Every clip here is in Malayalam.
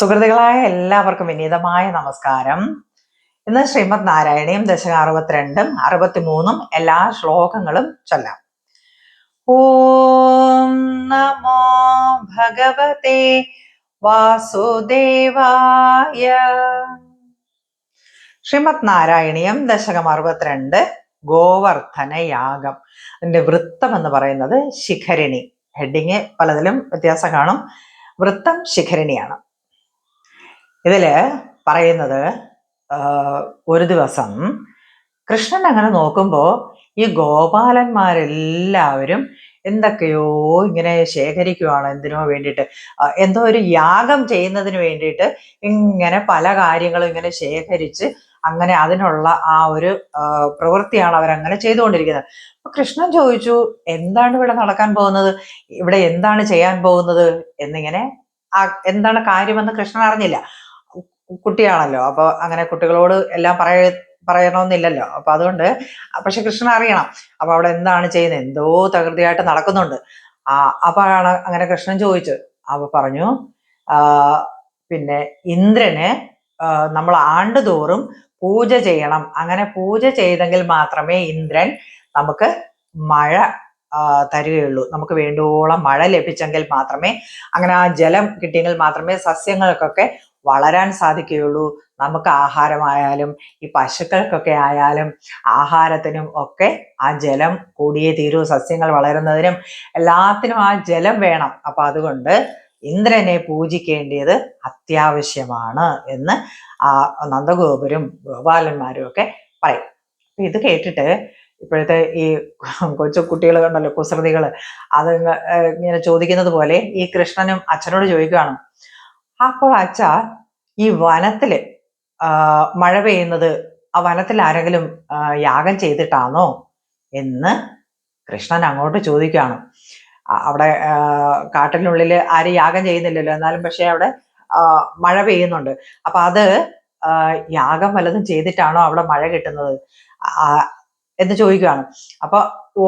സുഹൃത്തുക്കളായ എല്ലാവർക്കും വിനീതമായ നമസ്കാരം. ഇന്ന് ശ്രീമദ് നാരായണയും ദശക അറുപത്തിരണ്ടും അറുപത്തിമൂന്നും എല്ലാ ശ്ലോകങ്ങളും ചൊല്ലാം. ഓം നമോ ഭഗവതേ വാസുദേവായ. ശ്രീമദ് നാരായണീയം ദശകം അറുപത്തിരണ്ട് ഗോവർദ്ധന യാഗം അതിന്റെ വൃത്തം എന്ന് പറയുന്നത് ശിഖരിണി. ഹെഡിങ് പലതിലും വ്യത്യാസം കാണും. വൃത്തം ശിഖരിണിയാണ്. ഇതിൽ പറയുന്നത് ഒരു ദിവസം കൃഷ്ണൻ അങ്ങനെ നോക്കുമ്പോൾ ഈ ഗോപാലന്മാരെല്ലാവരും എന്തൊക്കെയോ ഇങ്ങനെ ശേഖരിക്കുവാണ് എന്തിനോ വേണ്ടിയിട്ട്. എന്തോ ഒരു യാഗം ചെയ്യുന്നതിന് വേണ്ടിയിട്ട് ഇങ്ങനെ പല കാര്യങ്ങളും ഇങ്ങനെ ശേഖരിച്ച് അങ്ങനെ അതിനുള്ള ആ ഒരു പ്രവൃത്തിയാണ് അവരങ്ങനെ ചെയ്തുകൊണ്ടിരിക്കുന്നത്. അപ്പൊ കൃഷ്ണൻ ചോദിച്ചു എന്താണ് ഇവിടെ നടക്കാൻ പോകുന്നത്? ഇവിടെ എന്താണ് ചെയ്യാൻ പോകുന്നത്? എന്നിങ്ങനെ എന്താണ് കാര്യമെന്ന് കൃഷ്ണൻ അറിഞ്ഞില്ല. കുട്ടിയാണല്ലോ. അപ്പൊ അങ്ങനെ കുട്ടികളോട് എല്ലാം പറയ പറയണമെന്നില്ലല്ലോ. അപ്പൊ അതുകൊണ്ട് പക്ഷെ കൃഷ്ണൻ അറിയണം. അപ്പൊ അവിടെ എന്താണ് ചെയ്യുന്നത്? എന്തോ തകൃതിയായിട്ട് നടക്കുന്നുണ്ട്. ആ അപ്പോഴാണ് അങ്ങനെ കൃഷ്ണൻ ചോദിച്ചു അപ്പൊ പറഞ്ഞു പിന്നെ ഇന്ദ്രന് നമ്മൾ ആണ്ടുതോറും പൂജ ചെയ്യണം. അങ്ങനെ പൂജ ചെയ്തെങ്കിൽ മാത്രമേ ഇന്ദ്രൻ നമുക്ക് മഴ തരികയുള്ളൂ. നമുക്ക് വേണ്ടുവോളം മഴ ലഭിച്ചെങ്കിൽ മാത്രമേ അങ്ങനെ ആ ജലം കിട്ടിയെങ്കിൽ മാത്രമേ സസ്യങ്ങൾക്കൊക്കെ വളരാൻ സാധിക്കുകയുള്ളൂ. നമുക്ക് ആഹാരമായാലും ഈ പശുക്കൾക്കൊക്കെ ആയാലും ആഹാരത്തിനും ഒക്കെ ആ ജലം കൂടിയേ തീരൂ. സസ്യങ്ങൾ വളരുന്നതിനും എല്ലാത്തിനും ആ ജലം വേണം. അപ്പൊ അതുകൊണ്ട് ഇന്ദ്രനെ പൂജിക്കേണ്ടത് അത്യാവശ്യമാണ് എന്ന് ആ നന്ദഗോപുരും ഗോപാലന്മാരും ഒക്കെ പറയും. അപ്പൊ ഇത് കേട്ടിട്ട് ഇപ്പോഴത്തെ ഈ കൊച്ചു കുട്ടികൾ കണ്ടല്ലോ കുസൃതികൾ അത് ഇങ്ങനെ ചോദിക്കുന്നത് പോലെ ഈ കൃഷ്ണനും അച്ഛനോട് ചോദിക്കുകയാണ് അപ്പോൾ അച്ഛ ഈ വനത്തിൽ മഴ പെയ്യുന്നത് ആ വനത്തിൽ ആരെങ്കിലും യാഗം ചെയ്തിട്ടാണോ എന്ന് കൃഷ്ണൻ അങ്ങോട്ട് ചോദിക്കുകയാണ്. അവിടെ കാട്ടിനുള്ളിൽ ആരും യാഗം ചെയ്യുന്നില്ലല്ലോ. എന്നാലും പക്ഷെ അവിടെ മഴ പെയ്യുന്നുണ്ട്. അപ്പൊ അത് യാഗം വല്ലതും ചെയ്തിട്ടാണോ അവിടെ മഴ കിട്ടുന്നത്? എന്ന് ചോദിക്കുകയാണ്. അപ്പൊ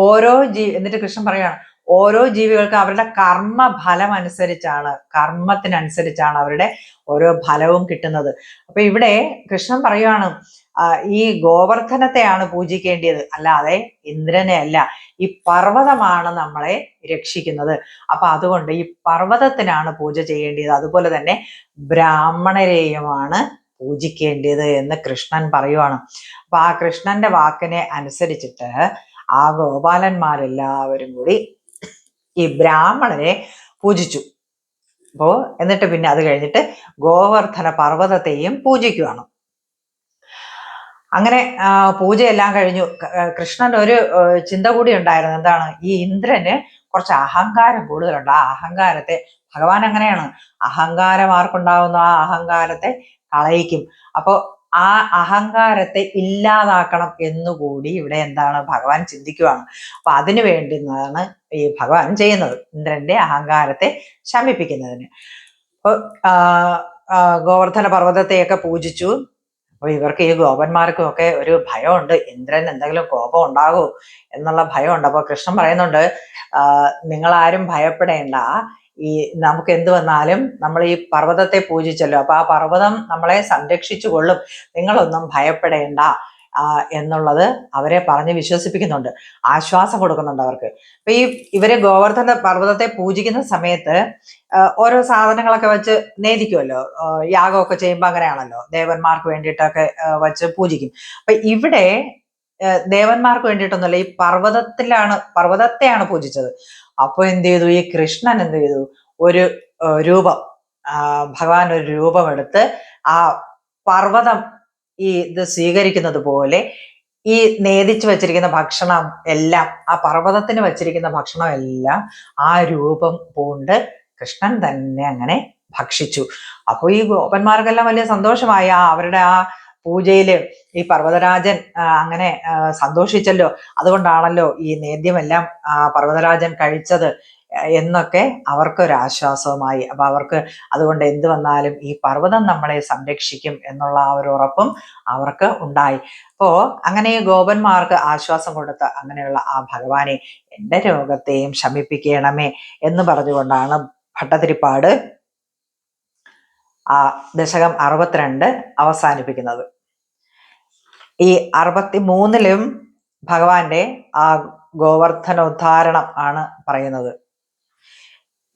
ഓരോ ജീ എന്നിട്ട് കൃഷ്ണൻ പറയുകയാണ് ഓരോ ജീവികൾക്കും അവരുടെ കർമ്മ ഫലം അനുസരിച്ചാണ് കർമ്മത്തിനനുസരിച്ചാണ് അവരുടെ ഓരോ ഫലവും കിട്ടുന്നത്. അപ്പൊ ഇവിടെ കൃഷ്ണൻ പറയുവാണ് ഈ ഗോവർദ്ധനത്തെയാണ് പൂജിക്കേണ്ടത് അല്ലാതെ ഇന്ദ്രനെ അല്ല ഈ പർവതമാണ് നമ്മളെ രക്ഷിക്കുന്നത്. അപ്പൊ അതുകൊണ്ട് ഈ പർവതത്തിനാണ് പൂജ ചെയ്യേണ്ടത് അതുപോലെ തന്നെ ബ്രാഹ്മണരെയുമാണ് പൂജിക്കേണ്ടത് എന്ന് കൃഷ്ണൻ പറയുവാണ്. അപ്പൊ ആ കൃഷ്ണന്റെ വാക്കിനെ അനുസരിച്ചിട്ട് ആ ഗോപാലന്മാരെല്ലാവരും കൂടി ഈ ബ്രാഹ്മണനെ പൂജിച്ചു. അപ്പോ എന്നിട്ട് പിന്നെ അത് കഴിഞ്ഞിട്ട് ഗോവർദ്ധന പർവതത്തെയും പൂജിക്കുകയാണ് അങ്ങനെ പൂജയെല്ലാം കഴിഞ്ഞു. കൃഷ്ണൻ ഒരു ചിന്ത കൂടി ഉണ്ടായിരുന്നു. എന്താണ്? ഈ ഇന്ദ്രന് കുറച്ച് അഹങ്കാരം കൂടുതലുണ്ട്. ആ അഹങ്കാരത്തെ ഭഗവാൻ അങ്ങനെയാണ് അഹങ്കാരം ആർക്കുണ്ടാവുന്ന ആ അഹങ്കാരത്തെ കളയിക്കും. അപ്പോൾ ആ അഹങ്കാരത്തെ ഇല്ലാതാക്കണം എന്നുകൂടി ഇവിടെ എന്താണ് ഭഗവാൻ ചിന്തിക്കുവാണ്. അപ്പൊ അതിനു വേണ്ടുന്നതാണ് ഈ ഭഗവാൻ ചെയ്യുന്നത് ഇന്ദ്രന്റെ അഹങ്കാരത്തെ ശമിപ്പിക്കുന്നതിന്. അപ്പോൾ ഗോവർദ്ധന പർവതത്തെയൊക്കെ പൂജിച്ചു. അപ്പൊ ഇവർക്ക് ഈ ഗോപന്മാർക്കും ഒക്കെ ഒരു ഭയമുണ്ട്. ഇന്ദ്രൻ എന്തെങ്കിലും കോപം ഉണ്ടാകുമോ എന്നുള്ള ഭയമുണ്ട്. അപ്പൊ കൃഷ്ണൻ പറയുന്നുണ്ട് നിങ്ങൾ ആരും ഭയപ്പെടേണ്ട. ഈ നമുക്ക് എന്ത് വന്നാലും നമ്മൾ ഈ പർവതത്തെ പൂജിച്ചല്ലോ. അപ്പൊ ആ പർവതം നമ്മളെ സംരക്ഷിച്ചു കൊള്ളും. നിങ്ങളൊന്നും ഭയപ്പെടേണ്ട എന്നുള്ളത് അവരെ പറഞ്ഞ് വിശ്വസിപ്പിക്കുന്നുണ്ട്. ആശ്വാസം കൊടുക്കുന്നുണ്ട് അവർക്ക്. അപ്പൊ ഈ ഇവരെ ഗോവർദ്ധന പർവതത്തെ പൂജിക്കുന്ന സമയത്ത് ഓരോ സാധനങ്ങളൊക്കെ വെച്ച് നേദിക്കുമല്ലോ യാഗമൊക്കെ ചെയ്യുമ്പോൾ അങ്ങനെയാണല്ലോ. ദേവന്മാർക്ക് വേണ്ടിയിട്ടൊക്കെ വെച്ച് പൂജിക്കും. അപ്പൊ ഇവിടെ ദേവന്മാർക്ക് വേണ്ടിയിട്ടൊന്നുമല്ല ഈ പർവതത്തിലാണ് പർവതത്തെയാണ് പൂജിച്ചത്. അപ്പൊ എന്ത് ചെയ്തു? ഈ കൃഷ്ണൻ എന്ത് ചെയ്തു? ഒരു രൂപം ഭഗവാൻ ഒരു രൂപമെടുത്ത് ആ പർവതം ഈ ഇത് സ്വീകരിക്കുന്നത് പോലെ ഈ നേദിച്ചു വച്ചിരിക്കുന്ന ഭക്ഷണം എല്ലാം ആ പർവതത്തിന് വച്ചിരിക്കുന്ന ഭക്ഷണം എല്ലാം ആ രൂപം പൂണ്ട് കൃഷ്ണൻ തന്നെ അങ്ങനെ ഭക്ഷിച്ചു. അപ്പോൾ ഈ ഗോപന്മാർക്കെല്ലാം വലിയ സന്തോഷമായി. ആ അവരുടെ ആ പൂജയിൽ ഈ പർവതരാജൻ അങ്ങനെ സന്തോഷിച്ചല്ലോ. അതുകൊണ്ടാണല്ലോ ഈ നേദ്യമെല്ലാം പർവതരാജൻ കഴിച്ചത് എന്നൊക്കെ അവർക്കൊരാശ്വാസവുമായി അപ്പൊ അവർക്ക് അതുകൊണ്ട് എന്ത് വന്നാലും ഈ പർവതം നമ്മളെ സംരക്ഷിക്കും എന്നുള്ള ആ ഒരു ഉറപ്പും അവർക്ക് ഉണ്ടായി. അപ്പോ അങ്ങനെ ഗോപന്മാർക്ക് ആശ്വാസം കൊടുത്ത അങ്ങനെയുള്ള ആ ഭഗവാനെ എന്റെ രോഗത്തെയും ശമിപ്പിക്കണമേ എന്ന് പറഞ്ഞുകൊണ്ടാണ് ഭട്ടതിരിപ്പാട് ആ ദശകം അറുപത്തിരണ്ട് അവസാനിപ്പിക്കുന്നത്. ഈ അറുപത്തി മൂന്നിലും ഭഗവാന്റെ ആ ഗോവർദ്ധനോദ്ധാരണം ആണ് പറയുന്നത്.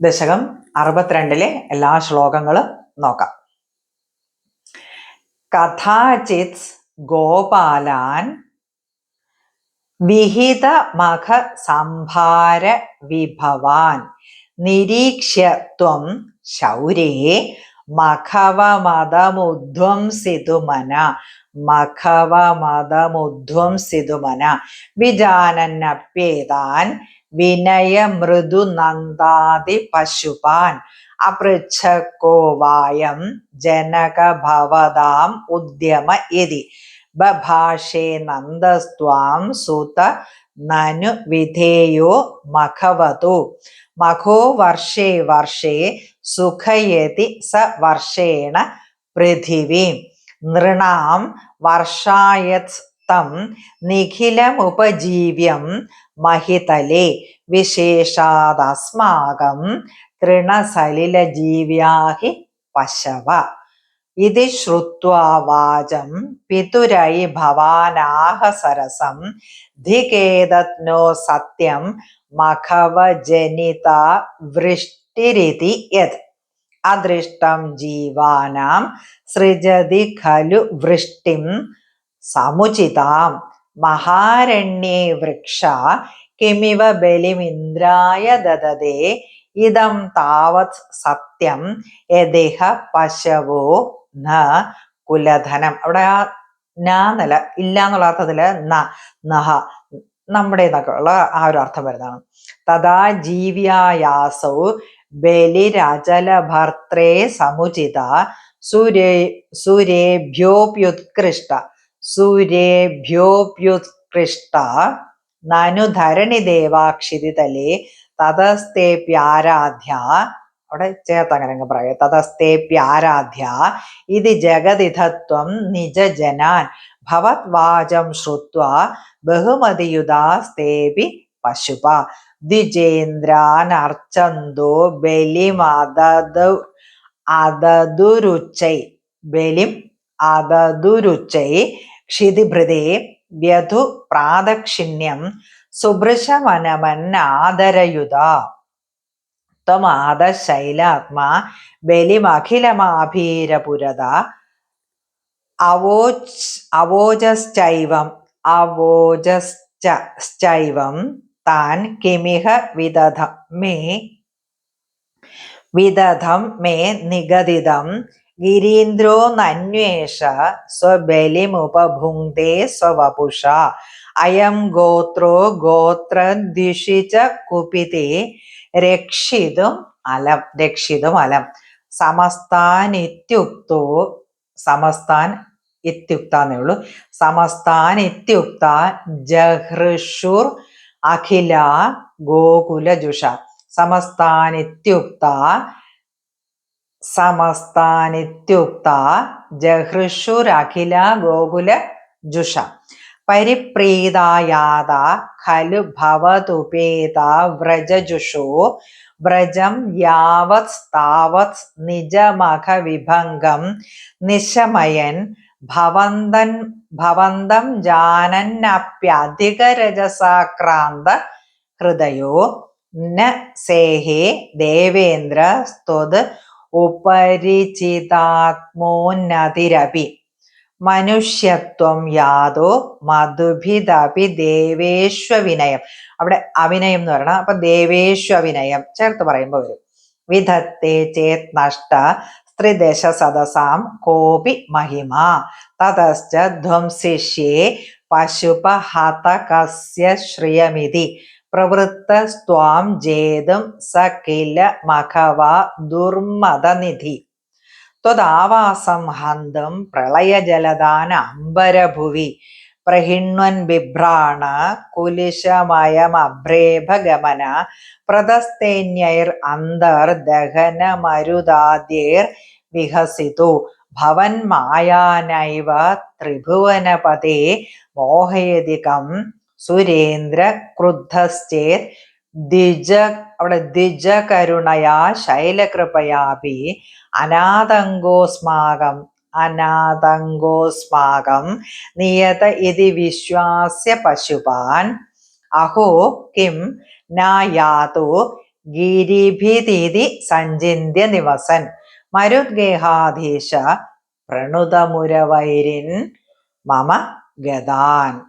ദശകം അറുപത്തിരണ്ടിലെ എല്ലാ ശ്ലോകങ്ങളും നോക്കാം. കഥാചിത് ഗോപാലാൻ വിഹിത മഖ സംഭാര വിഭവാൻ നിരീക്ഷ്യത്വം ശൗരേ മഖവമതമുധ്വംസിതുമന മഖവമതമുധ്വംസിതുമന വിജാനന്നപ്യേതാൻ വിനയമൃദു നന്ദാതി പശുപാൻ. അപൃച്ഛക്കോ വായം ജനക ഭവതാം ഉദ്യമ ഇതി. ബഭാഷേ നന്ദസ്ത്വാം സുത നനു വിധേയോ മഖവതു. മഖോ വർഷേ വർഷേ സുഖയതി സ വർഷേണ പൃഥിവീം. നൃണാം വർഷായത്തം നിഖിലമുപജീവ്യം മഹിതലേ വിശേഷാദസ്മാകം തൃണസലിലജീവ്യാഹി പശവ. ഇതി ശ്രുത്വാ വാചം പിതുരൈ ഭവാനാഹ സരസം ധികേതജ്ഞോ സത്യം മഖവജനിത വൃഷ്ടിരിതി യത്. അദൃഷ്ടം ജീവാനാം സൃജതി ഖലു വൃഷ്ടിം സമുചിതാം. മഹാരണ്യേ വൃക്ഷ കിമിവ ബലിമിന്ദ്രായ ദദതേ. ഇതം താവത് സത്യം യദേഹ പശവോ ന കുലധനം. അവിടെ ആ നില ഇല്ല എന്നുള്ള അർത്ഥത്തിൽ ന നഹ നമ്മുടെ എന്നൊക്കെ ഉള്ള ആ ഒരു അർത്ഥം വരുന്നതാണ്. തഥാ ജീവ്യായാസൗ ബലിരചലഭർത്രേ സമുചിത സുരേ സുരേഭ്യോപ്യുത്കൃഷ്ട സൂര്യേഭ്യോപ്യുത്കൃഷ്ട നനു ധരണി ദേവാക്ഷിതിതലേ തതസ്തേപ്യാരാധ്യ അവിടെ ചേർത്ത് പറയുക തതസ്തേപ്യാരാധ്യ ഇത് ജഗതിഥത്വം നിജജനാൻ ഭവത് വാചം ശ്രുത്വ ബഹുമതിയുതാസ്തേപി പശുപ. ദ്വിജേന്ദ്രാനർച്ചന്തോ അതതു അതതുരുച്ചൈ ബലിം അതതുരുച്ചൈ ക്ഷിതിഭൃതേ വ്യധു പ്രാദക്ഷിണ്യം സുഭൃശമനമന്നാദരയുത ത്വമാദശൈലാത്മാ ബലിമഖിലമാഭീരപുരത. അവോച് അവോജശ്ചൈവം അവോജശ്ചൈവം താൻ കിമിഹ വിദധം മേ വിദധം മേ നിഗതിതം ഗിരീന്ദ്രോ നന്വേഷ സ്വബലിമുപഭുങ്ക്തേ സ്വവപുഷ അയം ഗോത്രോ ഗോത്രദ്വിഷിച്ച കുപിതേ രക്ഷിതും അലം രക്ഷിതും അലം. സമസ്താനിത്യുക്തോ സമസ്താൻ ഇത്യുക്തന്നേ ഉള്ളൂ. സമസ്താൻ ഇത്യുക്ത ജഹൃഷുർ അഖില ഗോകുലജുഷ. സമസ്താനിത്യുക്ത സമസ്താനിത്യുക്ത ജഹൃഷുരഖില ഗോകുല ജുഷ പരിപ്രീതായാത ഖലു ഭവതുപേത വ്രജജുഷോ വ്രജം യാവത് താവത് നിജമഖ വിഭംഗം നിശമയൻ ഭവന്തൻ ഭവന്തം ജാനന്നപ്യധികരജസാക്രാന്ത ഹൃദയോ ന സേഹേ ദേവേന്ദ്ര സ്ത്വത് ഉപരിചിതാത്മോന്നതിരപി മനുഷ്യത്വം യാതോ മധുഭിതപി ദേവേശ്വവിനയം. അവിടെ അഭിനയം എന്ന് പറയണം. അപ്പൊ ദേവേശ്വവിനയം ചേർത്ത് പറയുമ്പോൾ വരും. വിധത്തെ ചേത് നഷ്ട സ്ത്രിദശ സദസാം കോപി മഹിമ. തതശ്ച ധ്വംസിഷ്യേ പശുപഹതകസ്യ ശ്രിയമിതി. പ്രവൃത്തസ്ത്വാം ജേതും സകില കില മഖവ ദുർമദനിധി. ത്വദാവാസം ഹന്തം പ്രളയജലദാന അംബരഭുവി. പ്രഹിണ്വൻ ബിഭ്രാണ കുലിശമയമഭ്രേഭഗമന പ്രതസ്തേന്യൈർ അന്തർദഹനമരുതാദ്യേർ വിഹസിതു. ഭവൻ മായാനൈവ ത്രിഭുവനപതേ മോഹയതികം സുരേന്ദ്ര ക്രുദ്ധശ്ചേത്. ദ്വിജ അവിടെ ദ്വിജ കരുണയാ ശൈലകൃപയാപി അനാഥങ്കോസ്മാകം അനാഥങ്കോസ്മാകം നിയത ഇതി വിശ്വാസ്യ പശുപാൻ. അഹോ കിം നായാതു ഗിരിഭിതി സഞ്ചിന്യ നിവസൻ. മരുദ്ഗേഹാധീശ പ്രണുതമുരവൈരിൻ മമ ഗതാൻ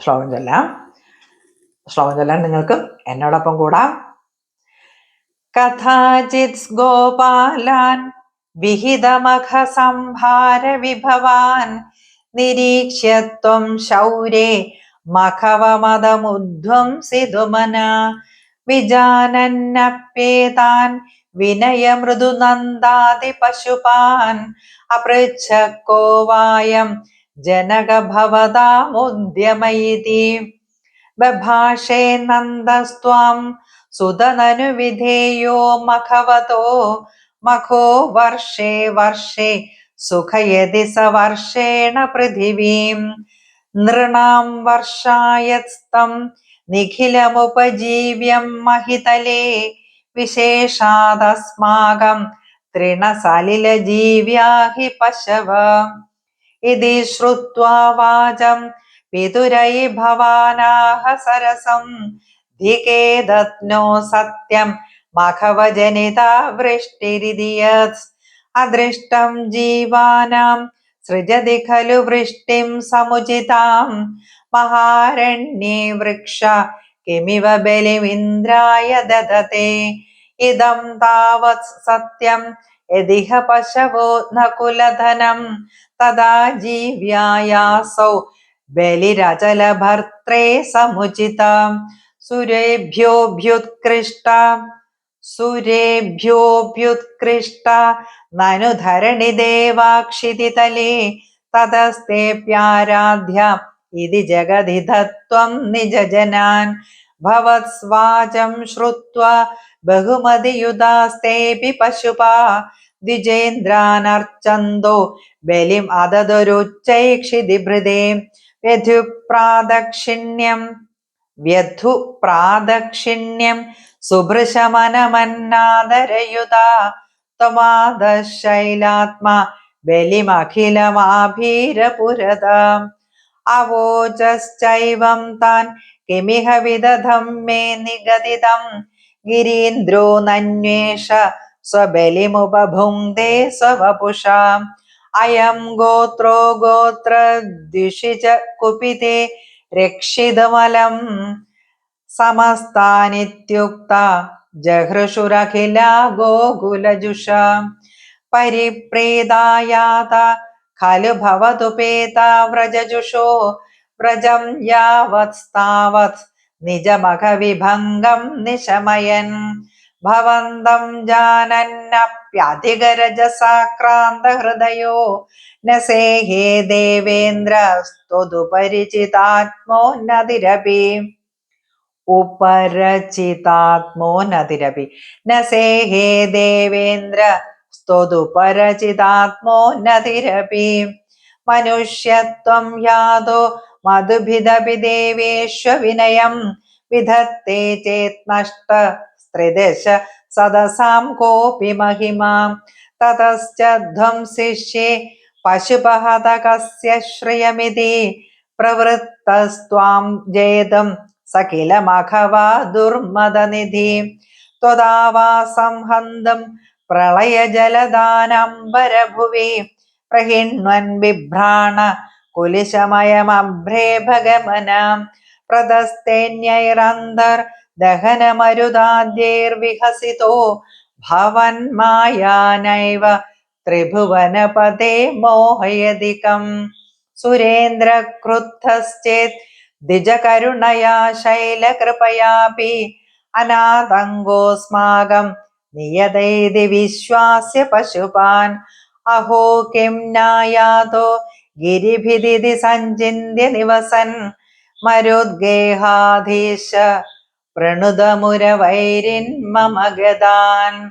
ശ്ലോകം ചൊല്ലാം. ശ്ലോകം ചൊല്ലാൻ നിങ്ങൾക്ക് എന്നോടൊപ്പം കൂടാം. കഥാചിത് ഗോപാലാൻ വിഹിതമഖ സംഭാര വിഭവാൻ നിരീക്ഷ്യത്വം ശൗരേ മഖവമതമുധ്വംസിതുമന വിജാനന്നപ്യേതാൻ വിനയമൃദുനന്ദാതി പശുപാൻ അപൃച്ഛക്കോ വായം ജനകഭവതാമുദ്യമയിതി. ബഭാഷേ നന്ദസ്ത്വാം സുതനനുവിധേയോ മഖവതോ മഖോ വർഷേ വർഷേ സുഖയതി സ വർഷേണ പൃഥിവീം. നൃണാം വർഷായസ്തം നിഖിലമുപജീവ്യം മഹിതലേ വിശേഷാദസ്മാകം തൃണസലിലജീവ്യാ ഹി പശവ. ഇതി ശ്രുത്വാ വാചം പിതുരൈ ഭവാനാഹ സരസം ധികേദത്നോ സത്യം മഖവജനിത വൃഷ്ടിരിതിയത് അദൃഷ്ടം ജീവാനാം സൃജതി ഖലു വൃഷ്ടിം സമുചിതാം മഹാരണ്യേ വൃക്ഷ കിമിവ ബലിമിന്ദ്രായ ദദത്തെ ഇതം താവത് സത്യം യതിഹ പശവോ നകുലധനം തഥാ ജീവ്യായാസൗ ബലിരചലഭർത്രേ സമുചിതം സുരേഭ്യോഭ്യുത്കൃഷ്ട സുരേഭ്യോഭ്യുത്കൃഷ്ട നനു ധരണി ദേവാക്ഷിതിതലേ തതസ്തേപ്യാരാധ്യ ഇതി ജഗതിധത്വം നിജജനാൻ ഭവത്സ്വാചം ശ്രുത്വ ബഹുമതിയുതാസ്തേപി പശുപാ ദ്വിജേന്ദ്രാനർച്ചന്തോ ബലിം അതതൊരുച്ചൈക്ഷിതിഭൃതേ വ്യധുപ്രാദക്ഷിണ്യം വ്യധു പ്രാദക്ഷിണ്യം സുഭൃശമനമന്നാദരയുത ത്വമാദശൈലാത്മാ ബലിമഖിലമാഭീരപുരത. അവോചശ്ചൈവം താൻ കിമിഹ വിദധം മേ നിഗതിതം ഗിരീന്ദ്രോ നന്വേഷ സ്വബലിമുപഭുങ്ക്തേ സ്വവപുഷാ. അയം ഗോത്രോ ഗോത്ര കുപിതേ രക്ഷിതമലം. സമസ്താനിത്യുക്ത ജഹൃഷുരഖില ഗോകുലജുഷ. പരിപ്രീതായാത ഖലു ഭവതു പേത വ്രജജുഷോ. വ്രജം യാവത്സ്താവത് നിജമഖവിഭംഗം നിശമയൻ. ഭവന്തം ജാനന്നപ്യധികരജസാക്രാന്തഹൃദയോ ന സേഹേ ദേവേന്ദ്ര സ്തുതുപരിചിതാത്മോന്നതിരപി ഉപരചിതാത്മോന്നതിരപി ന സേഹേ ദേവേന്ദ്ര സ്തുതുപരചിതാത്മോന്നതിരപി മനുഷ്യത്വം യാതോ മധുഭിദപി ദേവേശ്വവിനയം വിധത്തെ ചേത് നഷ്ട സ്ത്രിദശ സദസാം കോപി മഹിമാം തതശ്ച ധ്വംസിഷ്യേ പശുപഹതകസ്യ ശ്രിയമിതി പ്രവൃത്തസ്ത്വാം ജേതം സകിലമഖവാ ദുർമദനിധി. ത്വദാവാസം ഹന്തം പ്രളയജലദാനംബരഭുവി പ്രഹിണ്വൻ ബിഭ്രാണ കുലിശമയമഭ്രേ ഭഗമനാം. പ്രദസ്തേന്യൈരന്തർ ദഹനമരുതാദ്യൈർവിഹസിതോ. ഭവൻ മായാനൈവ ത്രിഭുവനപദേ മോഹയധികം. സുരേന്ദ്രക്രുദ്ധശ്ചേത് ദ്വിജകരുണയാ ശൈലകൃപയാപി. അനാഥങ്കോസ്മാകം നിയതൈതി വിശ്വാസ്യ പശുപാൻ. അഹോ കിം നായാതോ ഗിരിഭിതി സഞ്ചിന്യ നിവസൻ. മരുദ്ഗേഹാധീശ പ്രണുതമുരവൈരിൻ മമ ഗതാൻ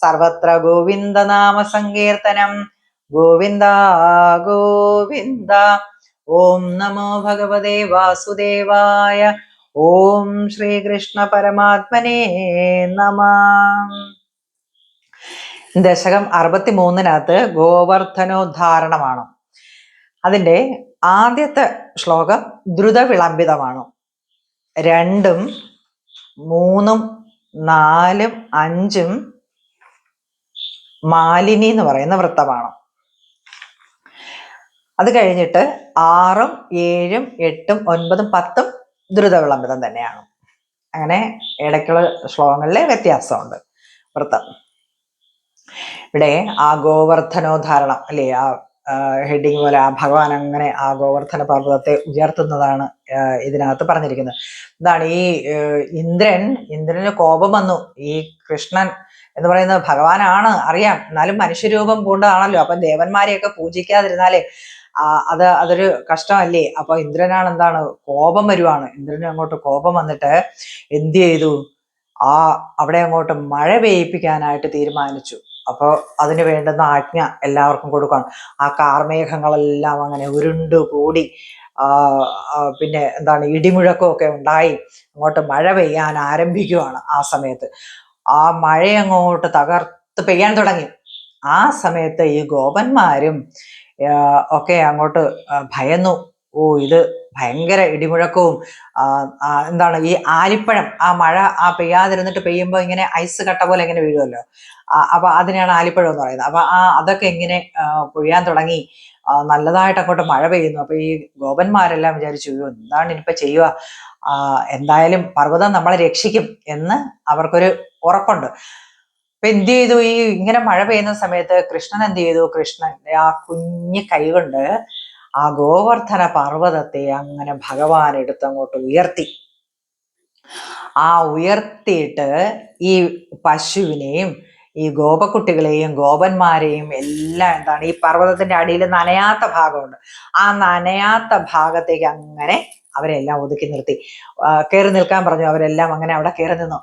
സർവത്ര ഗോവിന്ദനാമ സങ്കീർത്തനം. ഗോവിന്ദ ഗോവിന്ദ. ഓം നമോ ഭഗവതേ വാസുദേവായ ഓം ശ്രീകൃഷ്ണ പരമാത്മനേ നമ. ദശകം അറുപത്തി മൂന്നിനകത്ത് ഗോവർദ്ധനോദ്ധാരണമാണ്. അതിന്റെ ആദ്യത്തെ ശ്ലോകം ദ്രുത വിളംബിതമാണ് രണ്ടും മൂന്നും നാലും അഞ്ചും മാലിനി എന്ന് പറയുന്ന വൃത്തമാണ്. അത് കഴിഞ്ഞിട്ട് ആറും ഏഴും എട്ടും ഒൻപതും പത്തും ദ്രുതവിളംബിതം തന്നെയാണ്. അങ്ങനെ ഇടയ്ക്കുള്ള ശ്ലോകങ്ങളിലെ വ്യത്യാസമുണ്ട്. വൃത്തം. ഇവിടെ ആ ഗോവർദ്ധനോദ്ധാരണം അല്ലേ? ആ ഹെഡിങ് പോലെ ആ ഭഗവാൻ അങ്ങനെ ആ ഗോവർദ്ധന പർവതത്തെ ഉയർത്തുന്നതാണ് ഇതിനകത്ത് പറഞ്ഞിരിക്കുന്നത്. എന്താണ് ഈ ഇന്ദ്രൻ ഇന്ദ്രന് കോപം വന്നു. ഈ കൃഷ്ണൻ എന്ന് പറയുന്നത് ഭഗവാനാണ് അറിയാം. എന്നാലും മനുഷ്യരൂപം പൂണ്ടതാണല്ലോ അപ്പൊ ദേവന്മാരെയൊക്കെ പൂജിക്കാതിരുന്നാലേ അത് അതൊരു കഷ്ടമല്ലേ? അപ്പൊ ഇന്ദ്രനാണ് എന്താണ് കോപം വരുവാണ്. ഇന്ദ്രന് അങ്ങോട്ട് കോപം വന്നിട്ട് എന്ത് ചെയ്തു? ആ അവിടെ അങ്ങോട്ട് മഴ പെയ്യിപ്പിക്കാനായിട്ട് തീരുമാനിച്ചു. അപ്പോൾ അതിന് വേണ്ടുന്ന ആജ്ഞ എല്ലാവർക്കും കൊടുക്കണം. ആ കാർമേഘങ്ങളെല്ലാം അങ്ങനെ ഉരുണ്ട് കൂടി പിന്നെ എന്താണ് ഇടിമുഴക്കമൊക്കെ ഉണ്ടായി. അങ്ങോട്ട് മഴ പെയ്യാൻ ആരംഭിക്കുവാണ് ആ സമയത്ത്. ആ മഴ അങ്ങോട്ട് തകർത്ത് പെയ്യാൻ തുടങ്ങി. ആ സമയത്ത് ഈ ഗോപന്മാരും ഒക്കെ അങ്ങോട്ട് ഭയന്നു. ഓ ഇത് ഭയങ്കര ഇടിമുഴക്കവും എന്താണ് ഈ ആലിപ്പഴം ആ മഴ ആ പെയ്യാതിരുന്നിട്ട് പെയ്യുമ്പോൾ ഇങ്ങനെ ഐസ് കട്ട പോലെ ഇങ്ങനെ വീഴുമല്ലോ അപ്പൊ അതിനെയാണ് ആലിപ്പഴം എന്ന് പറയുന്നത്. അപ്പൊ ആ അതൊക്കെ ഇങ്ങനെ പൊഴിയാൻ തുടങ്ങി. നല്ലതായിട്ട് അങ്ങോട്ട് മഴ പെയ്യുന്നു. അപ്പൊ ഈ ഗോപന്മാരെല്ലാം വിചാരിച്ചു എന്താണ് ഇനിയിപ്പോ ചെയ്യുക? എന്തായാലും പർവതം നമ്മളെ രക്ഷിക്കും എന്ന് അവർക്കൊരു ഉറപ്പുണ്ട്. അപ്പൊ എന്ത് ചെയ്തു? ഈ ഇങ്ങനെ മഴ പെയ്യുന്ന സമയത്ത് കൃഷ്ണൻ എന്ത് ചെയ്തു? കൃഷ്ണൻ ആ കുഞ്ഞു കൈകൊണ്ട് ആ ഗോവർദ്ധന പർവതത്തെ അങ്ങനെ ഭഗവാൻ എടുത്ത് അങ്ങോട്ട് ഉയർത്തി. ആ ഉയർത്തിയിട്ട് ഈ പശുവിനെയും ഈ ഗോപക്കുട്ടികളെയും ഗോപന്മാരെയും എല്ലാം എന്താണ്? ഈ പർവതത്തിന്റെ അടിയിൽ നനയാത്ത ഭാഗമുണ്ട്. ആ നനയാത്ത ഭാഗത്തേക്ക് അങ്ങനെ അവരെല്ലാം ഒതുക്കി നിർത്തി. കയറി നിൽക്കാൻ പറഞ്ഞു. അവരെല്ലാം അങ്ങനെ അവിടെ കയറി നിന്നു.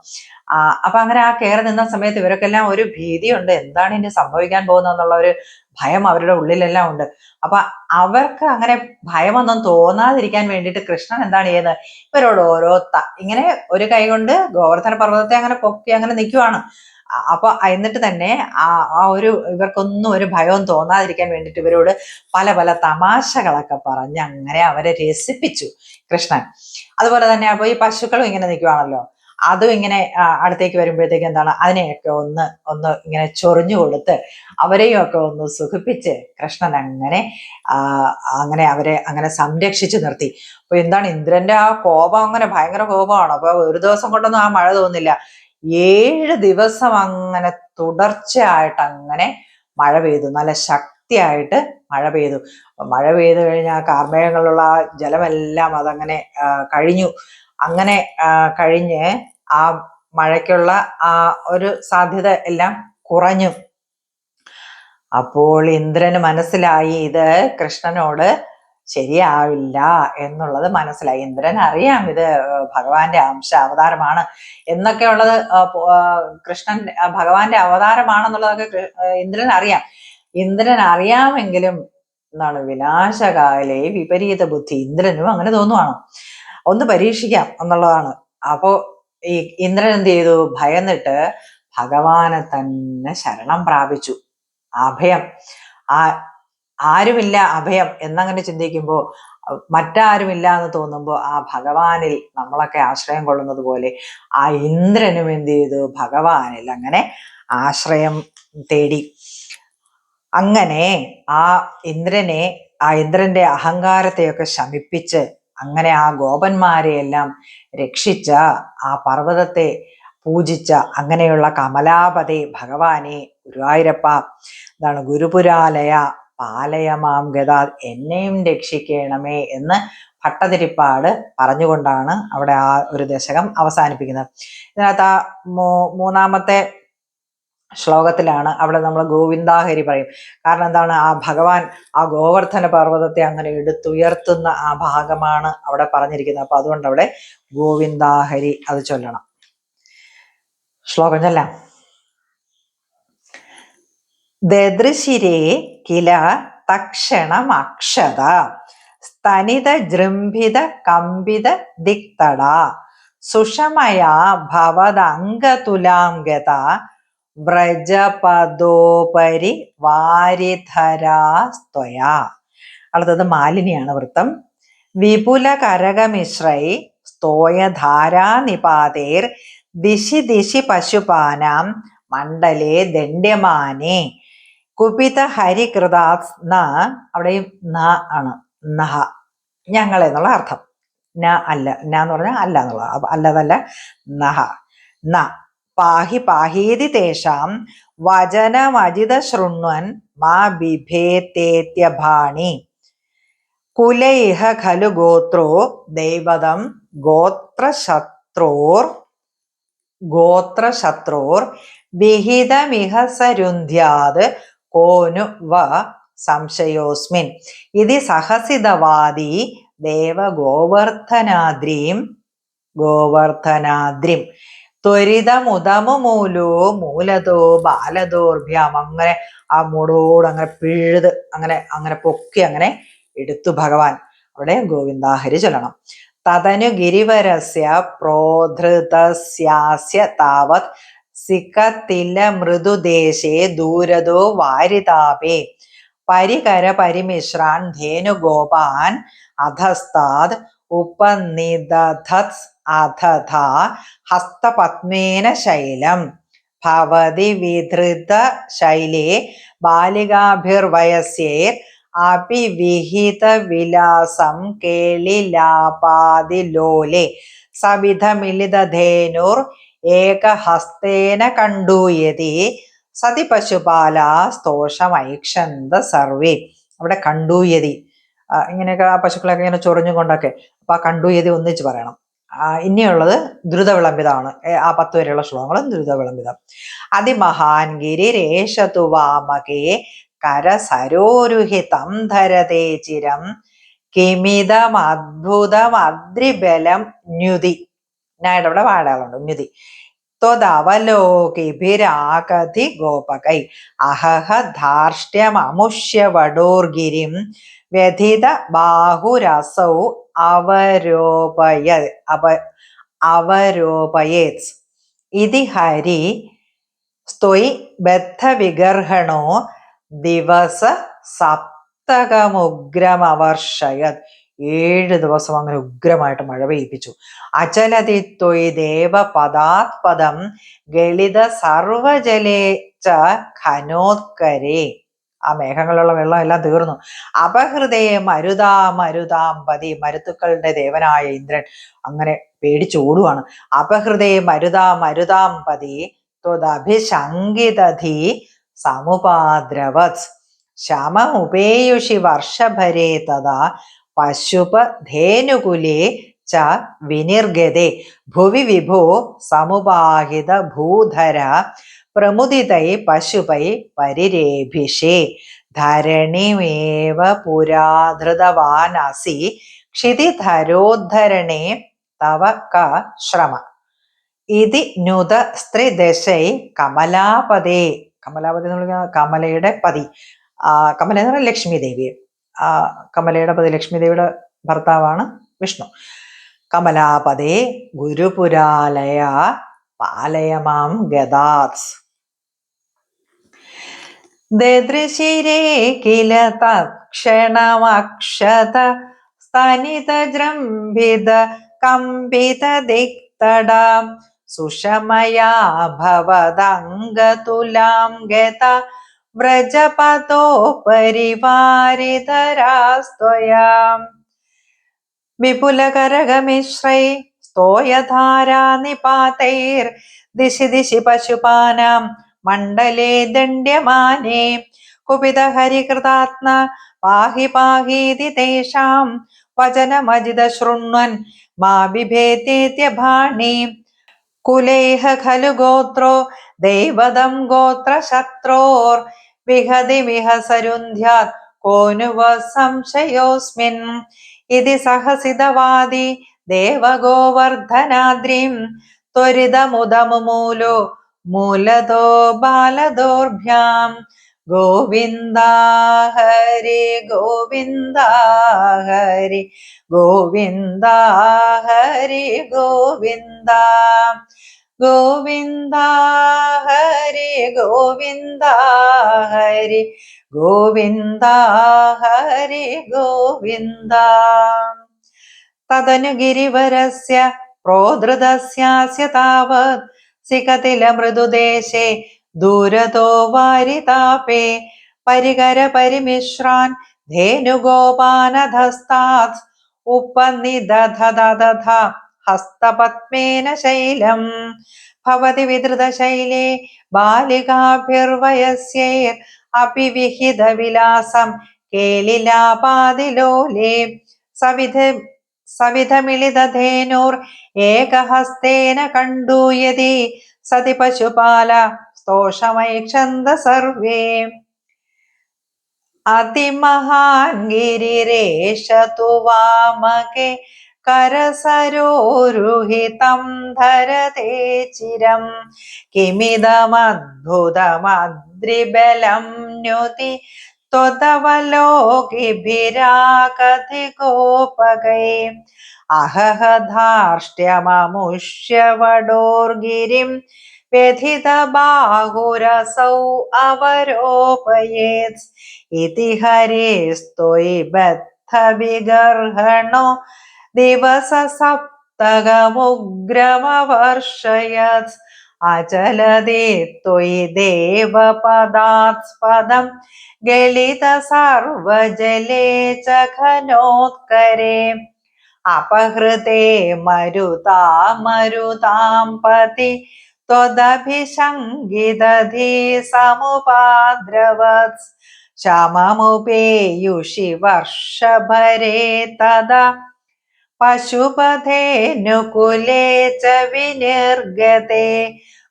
അപ്പൊ അങ്ങനെ ആ കയറി നിന്ന സമയത്ത് ഇവർക്കെല്ലാം ഒരു ഭീതിയുണ്ട്. എന്താണ് ഇനി സംഭവിക്കാൻ പോകുന്നത് എന്നുള്ള ഒരു ഭയം അവരുടെ ഉള്ളിലെല്ലാം ഉണ്ട്. അപ്പൊ അവർക്ക് അങ്ങനെ ഭയമൊന്നും തോന്നാതിരിക്കാൻ വേണ്ടിയിട്ട് കൃഷ്ണൻ എന്താണ് ചെയ്യുന്നത്? ഇവരോട് ഓരോ ഇങ്ങനെ ഒരു കൈ കൊണ്ട് ഗോവർദ്ധന പർവതത്തെ അങ്ങനെ പൊക്കി അങ്ങനെ നിൽക്കുവാണ്. അപ്പൊ എന്നിട്ട് തന്നെ ആ ഒരു ഇവർക്കൊന്നും ഒരു ഭയവും തോന്നാതിരിക്കാൻ വേണ്ടിയിട്ട് ഇവരോട് പല പല തമാശകളൊക്കെ പറഞ്ഞ് അങ്ങനെ അവരെ രസിപ്പിച്ചു കൃഷ്ണൻ. അതുപോലെ തന്നെ അപ്പൊ ഈ പശുക്കളും ഇങ്ങനെ നിൽക്കുവാണല്ലോ അതും ഇങ്ങനെ അടുത്തേക്ക് വരുമ്പോഴത്തേക്ക് എന്താണ് അതിനെയൊക്കെ ഒന്ന് ഒന്ന് ഇങ്ങനെ ചൊറിഞ്ഞു കൊടുത്ത് അവരെയും ഒക്കെ ഒന്ന് സുഖിപ്പിച്ച് കൃഷ്ണൻ അങ്ങനെ അങ്ങനെ അവരെ അങ്ങനെ സംരക്ഷിച്ചു നിർത്തി. അപ്പൊ എന്താണ് ഇന്ദ്രന്റെ ആ കോപം അങ്ങനെ ഭയങ്കര കോപമാണ്. അപ്പൊ ഒരു ദിവസം കൊണ്ടൊന്നും ആ മഴ തോന്നില്ല. ഏഴ് ദിവസം അങ്ങനെ തുടർച്ചയായിട്ട് അങ്ങനെ മഴ പെയ്തു. നല്ല ശക്തിയായിട്ട് മഴ പെയ്തു. മഴ പെയ്തു കഴിഞ്ഞാൽ കാർമേഘങ്ങളിലുള്ള ആ ജലമെല്ലാം അതങ്ങനെ കഴിഞ്ഞു. അങ്ങനെ കഴിഞ്ഞ് ആ മഴയ്ക്കുള്ള ആ ഒരു സാധ്യത എല്ലാം കുറഞ്ഞു. അപ്പോൾ ഇന്ദ്രന് മനസ്സിലായി ഇത് കൃഷ്ണനോട് ശരിയാവില്ല എന്നുള്ളത് മനസ്സിലായി. ഇന്ദ്രൻ അറിയാം ഇത് ഭഗവാന്റെ അംശ അവതാരമാണ് എന്നൊക്കെ ഉള്ളത് കൃഷ്ണൻ ഭഗവാന്റെ അവതാരമാണെന്നുള്ളതൊക്കെ ഇന്ദ്രൻ അറിയാം. ഇന്ദ്രൻ അറിയാമെങ്കിലും എന്താണ് വിനാശകാലേ വിപരീത ബുദ്ധി ഇന്ദ്രനും അങ്ങനെ തോന്നുവാണ്. ഒന്ന് പരീക്ഷിക്കാം എന്നുള്ളതാണ്. അപ്പോ ഈ ഇന്ദ്രൻ എന്ത് ചെയ്തു? ഭയന്നിട്ട് ഭഗവാനെ തന്നെ ശരണം പ്രാപിച്ചു. അഭയം ആ ആരുമില്ല അഭയം എന്നങ്ങനെ ചിന്തിക്കുമ്പോൾ മറ്റാരുമില്ല എന്ന് തോന്നുമ്പോൾ ആ ഭഗവാനിൽ നമ്മളൊക്കെ ആശ്രയം കൊള്ളുന്നത് പോലെ ആ ഇന്ദ്രനും എന്ത് ചെയ്തു? ഭഗവാനിൽ അങ്ങനെ ആശ്രയം തേടി. അങ്ങനെ ആ ഇന്ദ്രനെ ആ ഇന്ദ്രന്റെ അഹങ്കാരത്തെയൊക്കെ ശമിപ്പിച്ച് അങ്ങനെ ആ ഗോപന്മാരെയെല്ലാം രക്ഷിച്ച ആ പർവതത്തെ പൂജിച്ച അങ്ങനെയുള്ള കമലാപതി ഭഗവാനെ ഗുരുവായൂരപ്പ എന്താണ് ഗുരുപുരാലയ പാലയമാം ഗതാ എന്നെയും രക്ഷിക്കണമേ എന്ന് ഭട്ടതിരിപ്പാട് പറഞ്ഞുകൊണ്ടാണ് അവിടെ ആ ഒരു ദശകം അവസാനിപ്പിക്കുന്നത്. ഇതിനകത്ത് ആ മൂന്നാമത്തെ ശ്ലോകത്തിലാണ് അവിടെ നമ്മൾ ഗോവിന്ദാഹരി പറയും. കാരണം എന്താണ്? ആ ഭഗവാൻ ആ ഗോവർദ്ധന പർവതത്തെ അങ്ങനെ എടുത്തുയർത്തുന്ന ആ ഭാഗമാണ് അവിടെ പറഞ്ഞിരിക്കുന്നത്. അപ്പൊ അതുകൊണ്ട് അവിടെ ഗോവിന്ദാഹരി അത് ചൊല്ലണം. ശ്ലോകം ചൊല്ലാം. ദദൃശിരേ കില തക്ഷണമക്ഷത. സ്തനിത ജൃംഭിത കമ്പിത ദിക്തട. സുഷമയാ ഭവതംഗതുലാംഗത വ്രജപദോപരി വ്രജപദോപരി വാരിധരാസ്ത്വയാ. അടുത്തത് മാലിനിയാണ് വൃത്തം. വിപുല കരകമിശ്രൈ സ്തോയധാരാനിപാതേർ ദിശി ദിശി പശുപാനാം മണ്ഡലേ ദണ്ഡ്യമാനെ. കുപിത ഹരികൃതാത് ന അവിടെയും ന ആണ്. നഹ. ഞങ്ങൾ എന്നുള്ള അർത്ഥം. ന അല്ല. ന എന്ന് പറഞ്ഞാൽ അല്ല എന്നുള്ള അല്ലതല്ല. നഹ. ന. പാഹി പാഹീതി തേഷാം വചനമജിത ശൃണ്വൻ മാ ബിഭേത്തേത്യഭാണി കുലൈഹ ഖലു ഗോത്രോ ദൈവതം ഗോത്രശത്രോർ ഗോത്രശത്രോർ വിഹിതമിഹ സരുന്ധ്യാത് കോനു വ സംശയോസ്മിൻ ഇതി സഹസിതവാദി ദേവഗോവർദ്ധനാദ്രീം ഗോവർദ്ധനാദ്രിം. ത്വരിതമുദമു മൂലോ മൂലതോ ബാലതോർഭ്യാം അങ്ങനെ ആ മൂടോട് അങ്ങനെ പിഴുത് അങ്ങനെ അങ്ങനെ പൊക്കി അങ്ങനെ എടുത്തു ഭഗവാൻ. അവിടെ ഗോവിന്ദാഹരി ചൊല്ലണം. തതനു ഗിരിവരസ്യ പ്രോധൃതസ്യാസ്യ താവത് സിക്കത്തില മൃദുദേശേ ദൂരതോ വാരിതാപേ. പരികര പരിമിശ്രാൻ ധേനുഗോപാൻ അധസ്താത് ഉപനിദധത് അധഥ ഹസ്തപത്മേന ശൈലം. ഭവതി വിധൃത ശൈലേ ബാലികാഭിർവയസ്യേർ അപിവിഹിത വിലാസം കേളിലാപാതിലോലെ. സവിധമിളിതധേനുർ ഏകഹസ്തേന കണ്ടൂയതി സതി പശുപാല സ്തോഷമൈക്ഷന്ത സർവേ. അവിടെ കണ്ടൂയതി ഇങ്ങനെയൊക്കെ ആ പശുക്കളൊക്കെ ഇങ്ങനെ ചൊറിഞ്ഞുകൊണ്ടൊക്കെ അപ്പൊ ആ കണ്ടൂയതി ഒന്നിച്ച് പറയണം. ഇനിയുള്ളത് ദ്രുത വിളംബിതമാണ് ആ പത്ത് വരെയുള്ള ശ്ലോകങ്ങളും ദ്രുത വിളംബിതം അതിമഹാൻ ഗിരിരേഷതു വാമകേ കരസരോരുഹിതം ധരതേ ചിരം. കിമിതം അദ്ഭുതം അദ്രിബലം ന്യുതി. ഞായുടെ അവിടെ വാടാളുണ്ട് ന്യുതി ത്വതവലോകിഭിരാകതി ഗോപകൈ. അഹഹ ധാർഷ്ട്യമമുഷ്യ വടോർഗിരിം വ്യഥിത ബാഹുരസൗ അവരോപയ അവ അവരോപയേത്. ഇതി ഹരി സ്ത്വയ് ബദ്ധവിഗർഹണോ ദിവസ സപ്തകമുഗ്രമവർഷയത്. ഏഴ് ദിവസം അങ്ങനെ ഉഗ്രമായിട്ട് മഴ പെയ്യിപ്പിച്ചു. തൊയ് ദേവ പദാത്പദം ഗളിത സർവജലേ ച ഖനോത്കരേ ആ മേഘങ്ങളുള്ള വെള്ളം എല്ലാം തീർന്നു. അപഹൃദയ മരുതാ പതി മരുത്തുക്കളുടെ ദേവനായ ഇന്ദ്രൻ അങ്ങനെ പേടിച്ചോടുവാണ് അപഹൃദയ മരുതാ മരുതാമ്പതി ത്വദഭിശങ്കിതധി സമുപാദ്രവത്. ശമമുപേയുഷി വർഷഭരേ തഥാ പശുപധേനുകുലേ ച വിനിർഗതെ. ഭുവി വിഭോ സമുപാഹിത ഭൂധര പ്രമുദിതൈ പശുപൈ പരിരേഭിഷേ. ധരണിമേവ പുരാധൃതവാനസി ക്ഷിതിധരോദ്ധരണേ തവ ക ശ്രമ. ഇതി നുത സ്ത്രീദശൈ കമലാപതേ കമലാപതി എന്ന് പറഞ്ഞാൽ കമലയുടെ പതി. ആ കമല എന്ന് പറഞ്ഞാൽ ലക്ഷ്മി ദേവി ആ കമലയുടെ പതി ലക്ഷ്മിദേവിയുടെ ഭർത്താവാണ് വിഷ്ണു. കമലാപതേ ഗുരുപുരാലയ പാലയമാം ഗദാസ്. ദദൃശിരേ കില തക്ഷണമക്ഷത കമ്പിത ദിക്തടാം സുഷമയാ ഭവദംഗതുലാം ഗത വ്രജപതോ പരിവാരിതരാസ്ത്വയാം വിപുലകരകമിശ്രൈ സ്തോയധാരാനിപാതൈർ ദിശി ദിശി പശുപാനാം മണ്ഡലേ ദണ്ഡ്യമാനേ. കുപിതഹരികൃതാത്മ പാഹി പാഹീതി തേഷാം വചനമജിത ശൃണ്വൻ മാ ബിഭേത്തേത്യഭാണി കുലൈഹ ഖലു ഗോത്രോ ദൈവതം ഗോത്രശത്രോർ വിഹതിമിഹ സരുന്ധ്യാത് കോനുവ സംശയോസ്മിൻ. ഇതി സഹസിതവാദി ദേവഗോവർദ്ധനാദ്രിം. ത്വരിതമുദമുമൂലോ മൂലതോ ബാലദോർഭ്യാം. ഗോവിന്ദ ഹരി ഗോവിന്ദ ഹരി ഗോവിന്ദ ഹരി ഗോവിന്ദ. ഗോവിന്ദ ഹരി ഗോവിന്ദ ഹരി ഗോവിന്ദ ഹരി ഗോവിന്ദ തദനു ഗിരിവരസ്യ പ്രോധൃതസ്യാസ്യ താവത് സികതില മൃദുദേശേ ദൂരതോ വാരിതാപേ പരികര പരിമിശ്രാൻ ധേനുഗോപാനധസ്താത് ഉപനിദധദധ ഹസ്തപത്മേന ശൈലം. ഭവതി വിധൃതശൈലേ ബാലികാഭിർവയസ്യൈർ. അപി വിഹിത വിലാസം കേലിലാപാതിലോലേ. സവിധ സവിധമിളിതധേനൂർ ഏകഹസ്തേന കണ്ടൂയതി സതി പശുപാല സ്തോഷമൈക്ഷന്ത സർവേ. അതിമഹാൻഗിരിരേഷതു വാമകെ करसरोरुहितं धरते चिरं किमिदमद्भुतमद्रिबलं न्युति त्वदवलोकिभिराकथिकोपगै अहह धार्ष्ट्यममुष्यवडोर्गिरिं व्यथितबाहुरसौ अवरोपयेत् इति हरेस्त्वयि बद्धविगर्हणो ദിവസസപ്തകമുഗ്രമവർഷയത് അചലതേ ത്വയി ദേവപദാസ്പദം ഗളിത സർവജലേ ച ഘനോത്കരേ അപഹൃതേ മരുതാ മരുതാം പതി त्वदभिशङ्गिदधि समुपाद्रवत् शममुपेयुषि वर्षभरे तदा പശുപഥേനുകുലേ ച വിനിർഗതേ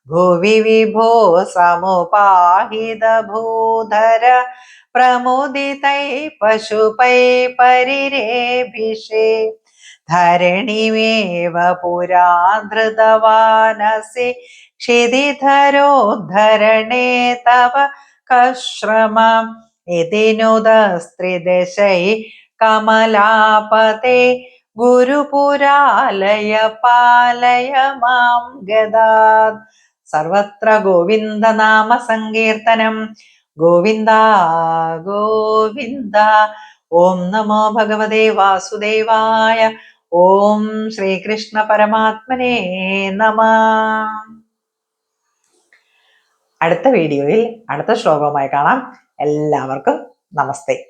ഭുവി വിഭോ സമുപാഹിതഭൂധര പ്രമുദിതൈ പശുപൈ പരിരേഭിഷേ. ധരണിമേവ പുരാ ധൃതവാനസി ക്ഷിതിധരോദ്ധരണേ തവ കശ്രമ. ഇതിനുദസ്ത്രിദശൈ കമലാപതേ ഗുരുപുരാലയ പാലയ മാം ഗദാത് സർവത്ര ഗോവിന്ദ നാമ സങ്കീർത്തനം. ഗോവിന്ദ ഗോവിന്ദ. ഓം നമോ ഭഗവതേ വാസുദേവായ. ഓം ശ്രീകൃഷ്ണ പരമാത്മനേ നമ. അടുത്ത വീഡിയോയിൽ അടുത്ത ശ്ലോകവുമായി കാണാം. എല്ലാവർക്കും നമസ്തേ.